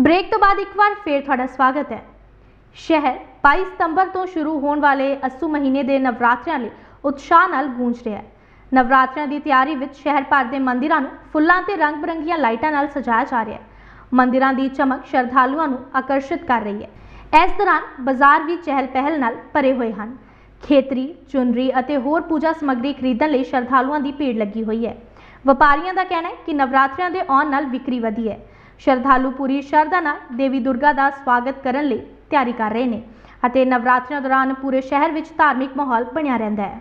Break ਤੋਂ ਬਾਅਦ ਇੱਕ ਵਾਰ ਫੇਰ ਤੁਹਾਡਾ ਸਵਾਗਤ ਹੈ। ਸ਼ਹਿਰ 22 ਸਤੰਬਰ ਤੋਂ ਸ਼ੁਰੂ ਹੋਣ ਵਾਲੇ ਅੱਸੂ ਮਹੀਨੇ ਦੇ ਨਵਰਾਤਰਿਆਂ ਲਈ ਉਤਸ਼ਾਹ ਨਾਲ ਗੂੰਜ ਰਿਹਾ ਹੈ। ਨਵਰਾਤਰਿਆਂ ਦੀ ਤਿਆਰੀ ਵਿੱਚ ਸ਼ਹਿਰ ਭਰ ਦੇ ਮੰਦਿਰਾਂ ਨੂੰ ਫੁੱਲਾਂ ਤੇ ਰੰਗ-ਬਰੰਗੀਆਂ ਲਾਈਟਾਂ ਨਾਲ ਸਜਾਇਆ ਜਾ ਰਿਹਾ ਹੈ। ਮੰਦਿਰਾਂ ਦੀ ਚਮਕ ਸ਼ਰਧਾਲੂਆਂ ਨੂੰ ਆਕਰਸ਼ਿਤ ਕਰ ਰਹੀ ਹੈ। ਇਸ ਦੌਰਾਨ ਬਾਜ਼ਾਰ ਵੀ ਚਹਿਲ-ਪਹਿਲ ਨਾਲ ਭਰੇ ਹੋਏ ਹਨ। ਖੇਤਰੀ ਚੁਨਰੀ ਅਤੇ ਹੋਰ ਪੂਜਾ ਸਮੱਗਰੀ ਖਰੀਦਣ ਲਈ ਸ਼ਰਧਾਲੂਆਂ ਦੀ ਭੀੜ ਲੱਗੀ ਹੋਈ ਹੈ। ਵਪਾਰੀਆਂ ਦਾ ਕਹਿਣਾ ਹੈ ਕਿ ਨਵਰਾਤਰਿਆਂ ਦੇ ਆਉਣ ਨਾਲ ਵਿਕਰੀ ਵਧੀ ਹੈ। ਸ਼ਰਧਾਲੂ ਪੂਰੀ ਸ਼ਰਧਾ ਨਾਲ ਦੇਵੀ ਦੁਰਗਾ ਦਾ ਸਵਾਗਤ ਕਰਨ ਲਈ ਤਿਆਰੀ ਕਰ ਰਹੇ ਨੇ ਅਤੇ ਨਵਰਾਤਰੀਆਂ ਦੌਰਾਨ ਪੂਰੇ ਸ਼ਹਿਰ ਵਿੱਚ ਧਾਰਮਿਕ ਮਾਹੌਲ ਬਣਿਆ ਰਹਿੰਦਾ ਹੈ।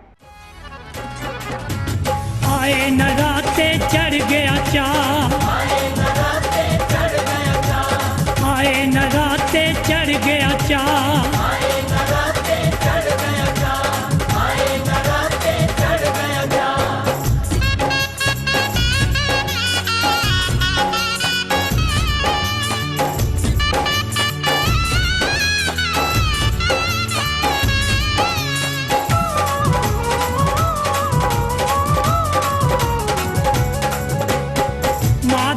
ਆਏ ਨਰਾਤੇ ਚੜ ਗਿਆ ਚਾ ਆਏ ਨਰਾਤੇ ਚੜ ਗਿਆ ਚਾ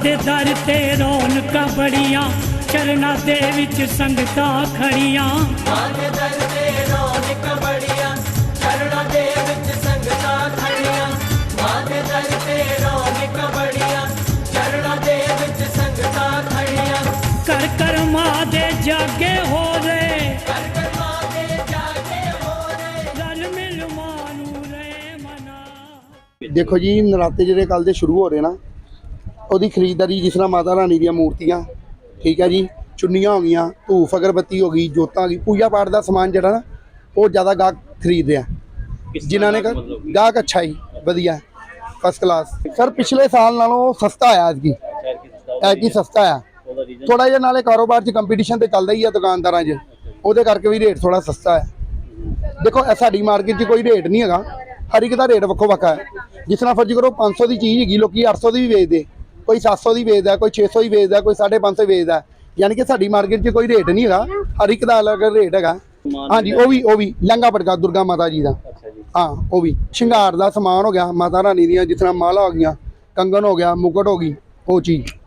ਦੇ ਦਰ ਤੇ ਰੌਣਕਾਂ ਬੜੀਆਂ ਚਰਨਾਂ ਦੇ ਵਿੱਚ ਸੰਗਤਾਂ ਖੜੀਆਂ। ਮਾਨੇ ਦਰ ਤੇ ਰੌਣਕ ਬੜੀਆਂ ਚਰਣਾ ਦੇ ਵਿੱਚ ਸੰਗਤਾਂ ਖੜੀਆਂ। ਮਾਨੇ ਦਰ ਤੇ ਰੌਣਕ ਬੜੀਆਂ ਚਰਣਾ ਦੇ ਵਿੱਚ ਸੰਗਤਾਂ ਖੜੀਆਂ। ਕਰ ਕਰ ਮਾਂ ਦੇ ਜਾਗੇ ਹੋ ਰੇ ਕਰ ਕਰ ਮਾਨੇ ਜਾਗੇ ਹੋਰੇ ਰਲ ਮਿਲ ਮਾਂ ਨੂੰ ਰੇ ਮਨਾ। ਦੇਖੋ ਜੀ ਨਰਾਤੇ ਜਿਹੜੇ ਕੱਲ ਦੇ ਸ਼ੁਰੂ ਹੋ ਰਹੇ ਨਾ ਉਹਦੀ ਖਰੀਦਦਾਰੀ ਜਿਸ ਤਰ੍ਹਾਂ ਮਾਤਾ ਰਾਣੀ ਦੀਆਂ ਮੂਰਤੀਆਂ ਠੀਕ ਹੈ ਜੀ ਚੁੰਨੀਆਂ ਹੋ ਗਈਆਂ ਧੂਫ ਅਗਰਬੱਤੀ ਹੋ ਗਈ ਜੋਤਾਂ ਗਈ ਪੂਜਾ ਪਾਠ ਦਾ ਸਮਾਨ ਜਿਹੜਾ ਨਾ ਉਹ ਜ਼ਿਆਦਾ ਗਾਹਕ ਖਰੀਦਦੇ ਆ ਜਿਨ੍ਹਾਂ ਨੇ ਗਾਹਕ ਅੱਛਾ ਹੀ ਵਧੀਆ ਫਸਟ ਕਲਾਸ ਸਰ ਪਿਛਲੇ ਸਾਲ ਨਾਲੋਂ ਸਸਤਾ ਆਇਆ ਐਤਕੀ। ਐਤਕੀ ਸਸਤਾ ਆ। ਥੋੜਾ ਜਿਹਾ ਨਾਲੇ ਕਾਰੋਬਾਰ 'ਚ ਕੰਪੀਟੀਸ਼ਨ ਤੇ ਚੱਲਦਾ ਹੀ ਆ ਦੁਕਾਨਦਾਰਾਂ 'ਚ। ਉਹਦੇ ਕਰਕੇ ਵੀ ਰੇਟ ਥੋੜਾ ਸਸਤਾ ਹੈ ਦੇਖੋ ਸਾਡੀ ਮਾਰਕੀਟ 'ਚ ਕੋਈ ਰੇਟ ਨਹੀਂ ਹੈਗਾ। ਹਰ ਇੱਕ ਦਾ ਰੇਟ ਵੱਖੋ ਵੱਖਾ ਹੈ। ਜਿਸ ਤਰ੍ਹਾਂ ਫਰਜ਼ ਕਰੋ 500 ਦੀ ਚੀਜ਼ ਹੈਗੀ ਲੋਕੀ 800 ਦੀ ਵੀ ਵੇਚਦੇ। ਕੋਈ 700 ਦੀ ਵੇਚਦਾ ਕੋਈ 600 ਦੀ ਵੇਚਦਾ ਕੋਈ 550 ਵੇਚਦਾ। ਯਾਨੀ ਕਿ ਸਾਡੀ ਮਾਰਕੀਟ 'ਚ ਕੋਈ ਰੇਟ ਨਹੀਂ ਹੈਗਾ। ਹਰ ਇੱਕ ਦਾ ਅਲੱਗ ਰੇਟ ਹੈਗਾ। ਹਾਂਜੀ ਉਹ ਵੀ ਉਹ ਵੀ ਲਹਿੰਗਾ ਪਟਕਾ ਦੁਰਗਾ ਮਾਤਾ ਜੀ ਦਾ। ਹਾਂ ਉਹ ਵੀ। ਸ਼ਿੰਗਾਰ ਦਾ ਸਮਾਨ ਹੋ ਗਿਆ ਮਾਤਾ ਰਾਣੀ ਦੀਆਂ ਜਿਸ ਤਰ੍ਹਾਂ ਮਾਲਾ ਹੋ ਗਈਆਂ ਕੰਗਨ ਹੋ ਗਿਆ ਮੁਕਟ ਹੋ ਗਈ ਉਹ ਚੀਜ਼।